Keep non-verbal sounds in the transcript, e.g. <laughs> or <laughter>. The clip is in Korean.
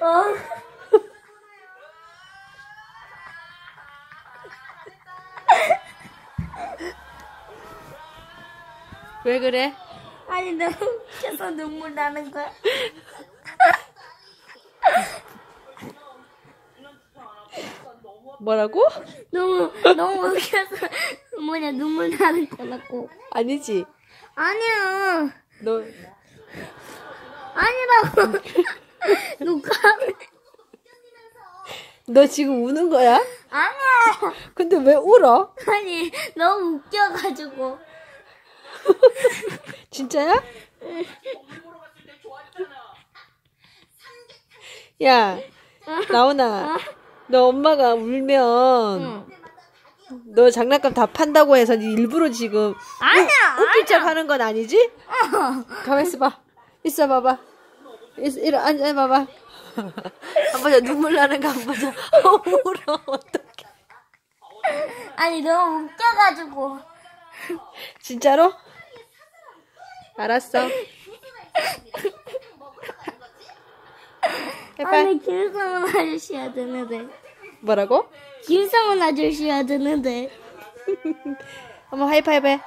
어. 왜 그래? 아니 너무 웃겨서 눈물 나는 거야. 뭐라고? 너무 너무 웃겨서 뭐냐 눈물 나는 거라고. 아니지. 아니야. 너 아니라고. 누가? 너 지금 우는 거야? 아니야. 근데 왜 울어? 아니 너무 웃겨가지고. <laughs> 진짜야? 야, 나훈아, 너 엄마가 울면 응. 너 장난감 다 판다고 해서 네 일부러 지금 아니야. 웃길 척 하는 건 아니지? 아니야. 가만 있어봐. 있어 봐봐. 있, 이리 앉아 봐봐. 한 보자 눈물 나는 거 한 보자. <laughs> 어, 울어 어떡해. 아니 너무 웃겨가지고. 진짜로? 알았어. <laughs> 아니 김성훈 아저씨야 되는데. 뭐라고? 김성훈 아저씨야 되는데. <laughs> 한번 하이파이브 해.